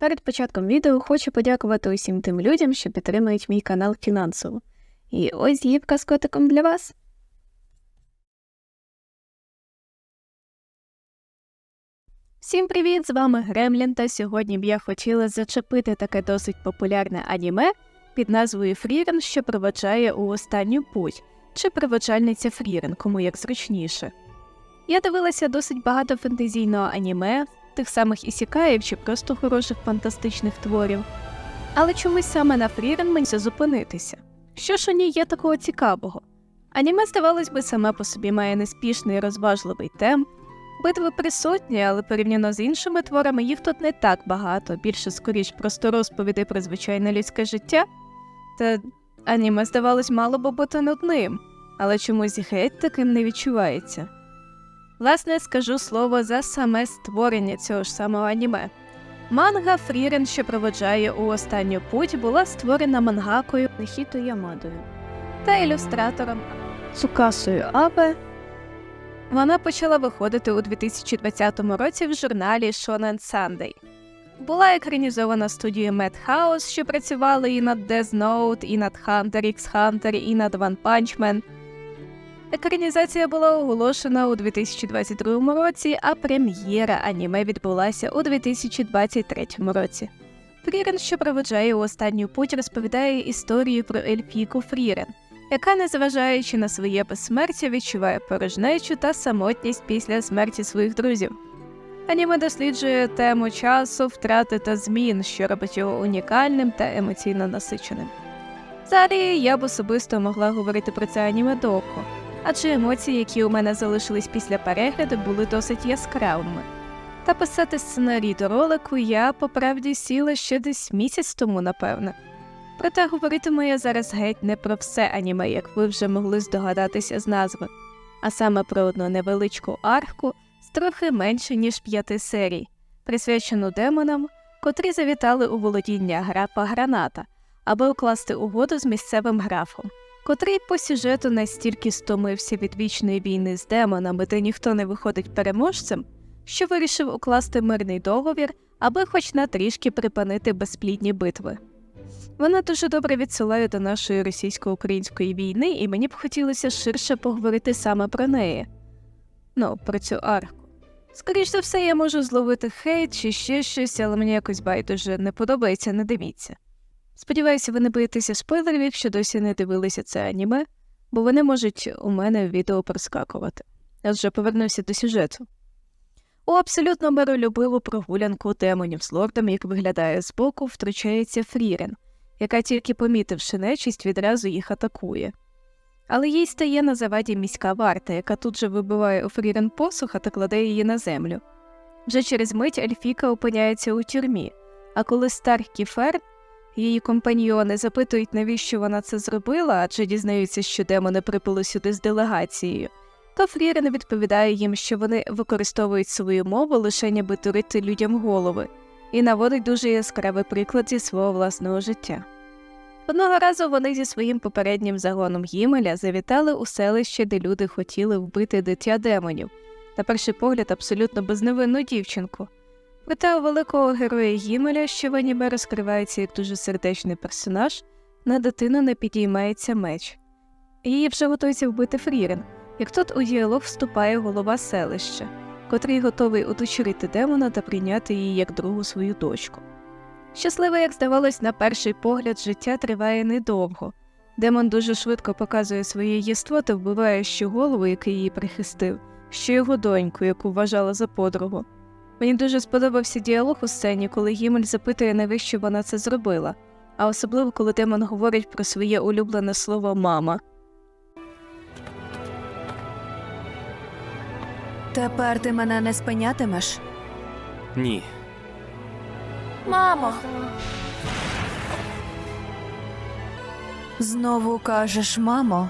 Перед початком відео хочу подякувати усім тим людям, що підтримують мій канал фінансово. І ось гівка з котиком для вас. Всім привіт! З вами Гремлін, та сьогодні б я хотіла зачепити таке досить популярне аніме під назвою Фрірен, що проведжає у останню путь, чи проведжальниця Фрірен, кому як зручніше. Я дивилася досить багато фентезійного аніме, тих самих ісікаїв чи просто хороших фантастичних творів. Але чомусь саме на Фрірен мені зупинитися. Що ж у ній є такого цікавого? Аніме, здавалось би, саме по собі має неспішний і розважливий темп. Битви присутні, але порівняно з іншими творами їх тут не так багато, більше скоріш просто розповіді про звичайне людське життя. Та аніме, здавалось, мало би бути нудним, але чомусь геть таким не відчувається. Власне, скажу слово за саме створення цього ж самого аніме. Манга Фрірен, що проводжає у останню путь, була створена мангакою Нехіто Ямадою та ілюстратором Цукасою Абе. Вона почала виходити у 2020 році в журналі Shonen Sunday. Була екранізована студією Madhouse, що працювала і над Death Note, і над Hunter x Hunter, і над One Punch Man. Екранізація була оголошена у 2022 році, а прем'єра аніме відбулася у 2023 році. Фрірен, що проведжає останню путь, розповідає історію про Ельфійку Фрірен, яка, незважаючи на своє безсмертя, відчуває порожнечу та самотність після смерті своїх друзів. Аніме досліджує тему часу, втрати та змін, що робить його унікальним та емоційно насиченим. Взагалі, я б особисто могла говорити про це аніме довго, адже емоції, які у мене залишились після перегляду, були досить яскравими. Та писати сценарій до ролику я по правді сіла ще десь місяць тому, напевне. Проте говоритиму я зараз геть не про все аніме, як ви вже могли здогадатися з назви, а саме про одну невеличку арку з трохи менше ніж п'яти серій, присвячену демонам, котрі завітали у володіння графа Граната, аби укласти угоду з місцевим графом, котрий по сюжету настільки стомився від вічної війни з демонами, де ніхто не виходить переможцем, що вирішив укласти мирний договір, аби хоч на трішки припинити безплідні битви. Вона дуже добре відсилає до нашої російсько-української війни, і мені б хотілося ширше поговорити саме про неї. Ну, про цю арку. Скоріш за все, я можу зловити хейт чи ще щось, але мені якось байдуже не подобається, не дивіться. Сподіваюся, ви не боїтеся спойлерів, якщо досі не дивилися це аніме, бо вони можуть у мене в відео проскакувати. Я вже повернуся до сюжету. У абсолютно миролюбиву прогулянку демонів з лордом, як виглядає збоку, втручається Фрірен, яка тільки помітивши нечисть, відразу їх атакує. Але їй стає на заваді міська варта, яка тут же вибиває у Фрірен посуха та кладе її на землю. Вже через мить Ельфіка опиняється у тюрмі, а коли Старк Кіфер, її компаньйони запитують, навіщо вона це зробила, адже дізнаються, що демони прибули сюди з делегацією, то Фрірен відповідає їм, що вони використовують свою мову лише ніби турити людям голови, і наводить дуже яскравий приклад зі свого власного життя. Одного разу вони зі своїм попереднім загоном Гімеля завітали у селище, де люди хотіли вбити дитя демонів, на перший погляд абсолютно безневинну дівчинку. Проте у великого героя Гімеля, що в аніме розкривається як дуже сердечний персонаж, на дитину не підіймається меч. Її вже готується вбити Фрірен, як тут у діалог вступає голова селища, котрий готовий удочерити демона та прийняти її як другу свою дочку. Щасливе, як здавалось, на перший погляд, життя триває недовго. Демон дуже швидко показує своє єство та вбиває що голову, який її прихистив, що його доньку, яку вважала за подругу. Мені дуже сподобався діалог у сцені, коли Гімель запитує, навіщо вона це зробила, а особливо коли демон говорить про своє улюблене слово мама. Тепер ти мене не спинятимеш? Ні. Мамо. Знову кажеш, мамо.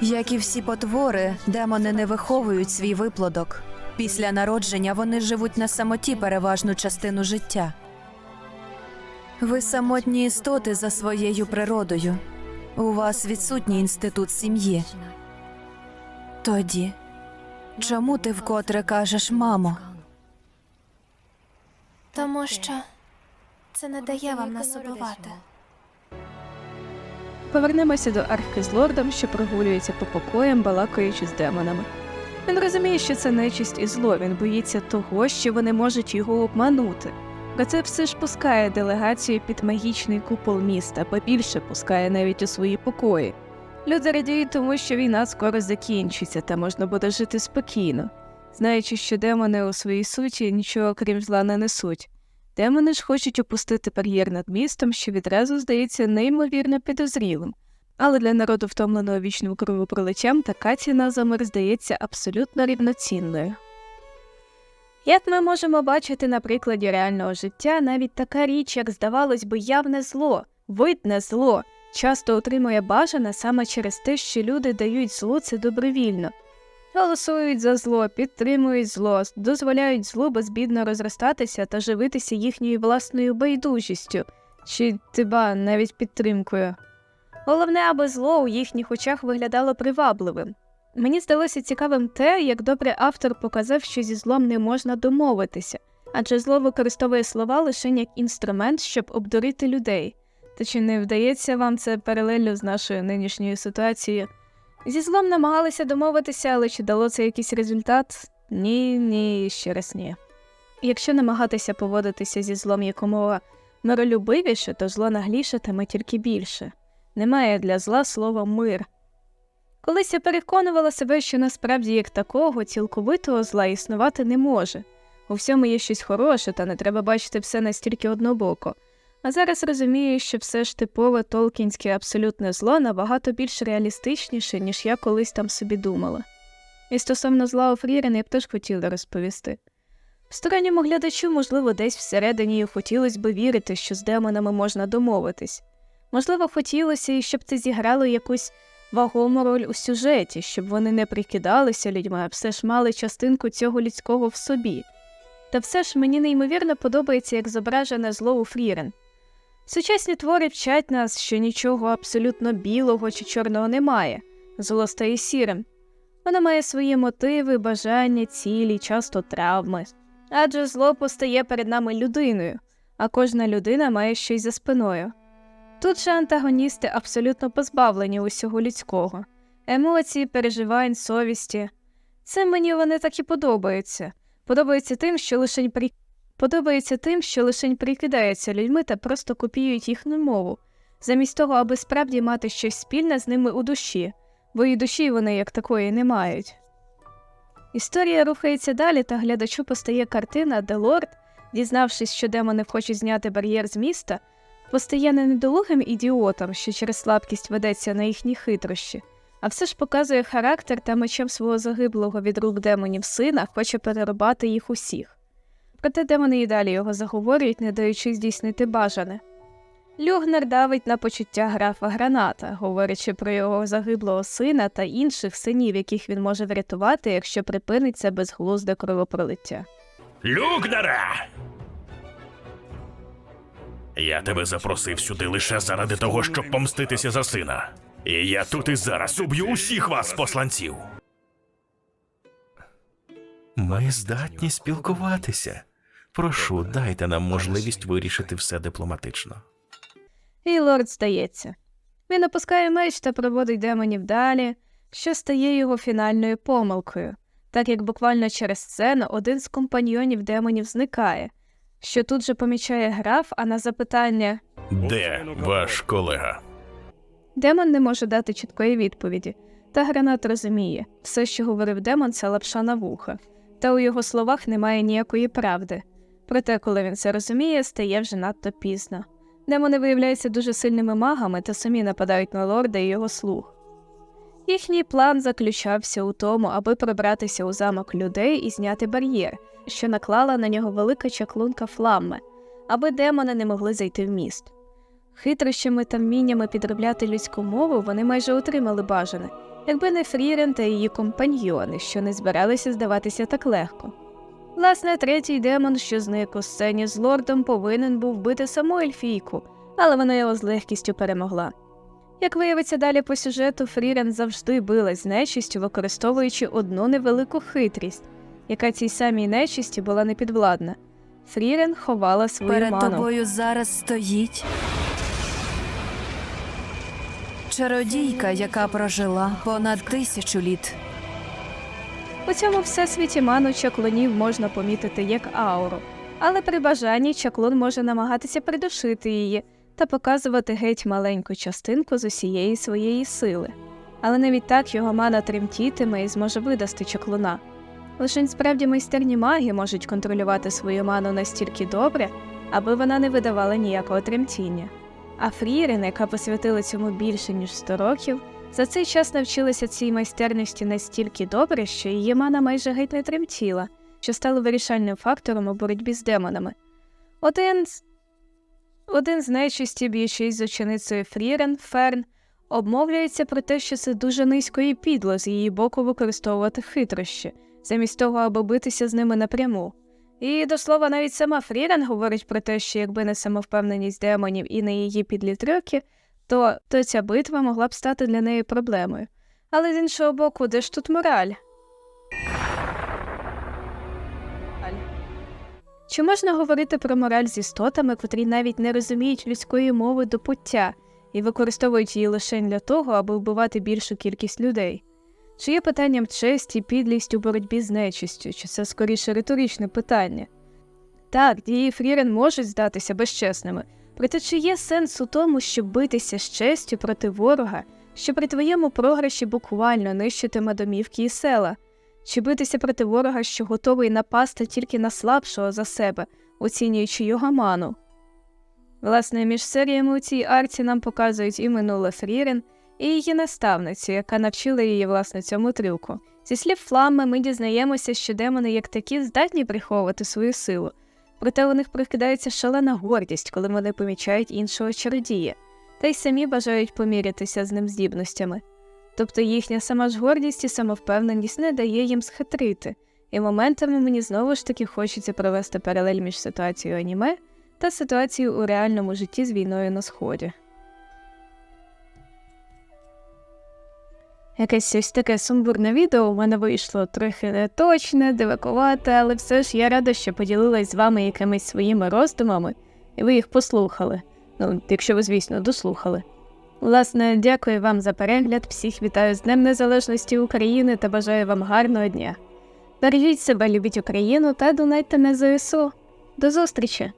Як і всі потвори, демони не виховують свій виплодок. Після народження вони живуть на самоті переважну частину життя. Ви самотні істоти за своєю природою. У вас відсутній інститут сім'ї. Тоді, чому ти вкотре кажеш, мамо? Тому що Це не дає вам нас убивати. Повернемося до архи з лордом, що прогулюється по покоям, балакаючи з демонами. Він розуміє, що це нечисть і зло, він боїться того, що вони можуть його обманути. Проте все ж пускає делегацію під магічний купол міста, побільше пускає навіть у свої покої. Люди радіють тому, що війна скоро закінчиться та можна буде жити спокійно, знаючи, що демони у своїй суті нічого крім зла не несуть. Демони ж хочуть опустити бар'єр над містом, що відразу здається неймовірно підозрілим. Але для народу, втомленого вічним кровопролиттям, така ціна за мир здається абсолютно рівноцінною. Як ми можемо бачити на прикладі реального життя, навіть така річ, як здавалось би, явне зло, видне зло, часто отримує бажане саме через те, що люди дають зло це добровільно. Голосують за зло, підтримують зло, дозволяють злу безбідно розростатися та живитися їхньою власною байдужістю, чи тиба навіть підтримкою. Головне, аби зло у їхніх очах виглядало привабливим. Мені здалося цікавим те, як добре автор показав, що зі злом не можна домовитися, адже зло використовує слова лише як інструмент, щоб обдурити людей. Та чи не вдається вам це паралельно з нашою нинішньою ситуацією? Зі злом намагалися домовитися, але чи дало це якийсь результат? Ні, ні, ще раз ні. Якщо намагатися поводитися зі злом якомога миролюбивіше, то зло наглішатиме тільки більше. Немає для зла слова мир. Колись я переконувала себе, що насправді як такого цілковитого зла існувати не може. У всьому є щось хороше, та не треба бачити все настільки однобоко. А зараз розумію, що все ж типове толкінське абсолютне зло набагато більш реалістичніше, ніж я колись там собі думала. І стосовно зла у Фрірен я б теж хотіла розповісти. Сторонньому глядачу, можливо, десь всередині хотілося б вірити, що з демонами можна домовитись. Можливо, хотілося і щоб це зіграло якусь вагому роль у сюжеті, щоб вони не прикидалися людьми, а все ж мали частинку цього людського в собі. Та все ж мені неймовірно подобається, як зображене зло у Фрірен. Сучасні твори вчать нас, що нічого абсолютно білого чи чорного немає, зло стає сірим. Воно має свої мотиви, бажання, цілі, часто травми. Адже зло постає перед нами людиною, а кожна людина має щось за спиною. Тут же антагоністи абсолютно позбавлені усього людського, емоцій, переживань, совісті. Це мені вони так і подобаються. Подобаються тим, що лишень при... подобається тим, що лишень прикидаються людьми та просто копіюють їхню мову, замість того, аби справді мати щось спільне з ними у душі, бо і душі вони як такої не мають. Історія рухається далі, та глядачу постає картина, де лорд, дізнавшись, що демони хочуть зняти бар'єр з міста, постає не недолугим ідіотом, що через слабкість ведеться на їхні хитрощі, а все ж показує характер та мечем свого загиблого від рук демонів сина, хоче перерубати їх усіх. Проте демони і далі його заговорюють, не даючи здійснити бажане. Люгнер давить на почуття графа граната, говорячи про його загиблого сина та інших синів, яких він може врятувати, якщо припинить це безглузде кровопролиття. Люкнера! Я тебе запросив сюди лише заради того, щоб помститися за сина. І я тут і зараз уб'ю усіх вас, посланців. Ми здатні спілкуватися. Прошу, дайте нам можливість вирішити все дипломатично. І лорд здається. Він опускає меч та проводить демонів далі, що стає його фінальною помилкою, так як буквально через сцену один з компаньйонів демонів зникає, що тут же помічає граф, а на запитання Де ваш колега? демон не може дати чіткої відповіді, та гранат розуміє, все, що говорив демон, це лапша на вуха, та у його словах немає ніякої правди. Проте, коли він це розуміє, стає вже надто пізно. Демони виявляються дуже сильними магами та самі нападають на лорда і його слуг. Їхній план заключався у тому, аби пробратися у замок людей і зняти бар'єр, що наклала на нього велика чаклунка фламми, аби демони не могли зайти в міст. Хитрощами та вміннями підробляти людську мову вони майже отримали бажане, якби не Фрірен та її компаньйони, що не збиралися здаватися так легко. Власне, третій демон, що зник у сцені з лордом, повинен був бити саму Ельфійку, але вона його з легкістю перемогла. Як виявиться далі по сюжету, Фрірен завжди билась з нечистю, використовуючи одну невелику хитрість, яка цій самій нечисті була непідвладна. Фрірен ховала свою Перед ману. тобою зараз стоїть чародійка, яка прожила понад тисячу літ. У цьому всесвіті ману чаклунів можна помітити як ауру, але при бажанні чаклун може намагатися придушити її та показувати геть маленьку частинку з усієї своєї сили. Але навіть так його мана тремтітиме і зможе видасти чаклуна. Лише справді майстерні маги можуть контролювати свою ману настільки добре, аби вона не видавала ніякого тремтіння. А Фрірен, яка посвятила цьому більше ніж 100 років, за цей час навчилася цій майстерності настільки добре, що її мана майже геть не тремтіла, що стало вирішальним фактором у боротьбі з демонами. Один з, один з нечисті, б'ючись з ученицею Фрірен, Ферн, обмовлюється про те, що це дуже низько і підло з її боку використовувати хитрощі, замість того, аби битися з ними напряму. І до слова, навіть сама Фрірен говорить про те, що якби не самовпевненість демонів і не її підлі трюки, то, то ця битва могла б стати для неї проблемою. Але з іншого боку, де ж тут мораль? Чи можна говорити про мораль з істотами, котрі навіть не розуміють людської мови до пуття і використовують її лише для того, аби вбивати більшу кількість людей? Чи є питанням честь і підлість у боротьбі з нечистю, чи це скоріше риторичне питання? Так, дії Фрірен можуть здатися безчесними, проте чи є сенс у тому, щоб битися з честю проти ворога, що при твоєму програші буквально нищитиме домівки і села? Чи битися проти ворога, що готовий напасти тільки на слабшого за себе, оцінюючи його ману? Власне, між серіями у цій арці нам показують і минуле Фрірен, і її наставницю, яка навчила її власне цьому трюку. Зі слів Флами, ми дізнаємося, що демони як такі здатні приховувати свою силу, проте у них прикидається шалена гордість, коли вони помічають іншого чародія, та й самі бажають помірятися з ним здібностями. Тобто їхня сама ж гордість і самовпевненість не дає їм схитрити, і моментами мені знову ж таки хочеться провести паралель між ситуацією аніме та ситуацією у реальному житті з війною на сході. Якесь ось таке сумбурне відео у мене вийшло трохи неточне, дивакувате, але все ж я рада, що поділилась з вами якимись своїми роздумами, і ви їх послухали. Ну, якщо ви, звісно, дослухали. Власне, дякую вам за перегляд. Всіх вітаю з Днем Незалежності України та бажаю вам гарного дня. Бережіть себе, любіть Україну та донайте на ЗСУ. До зустрічі!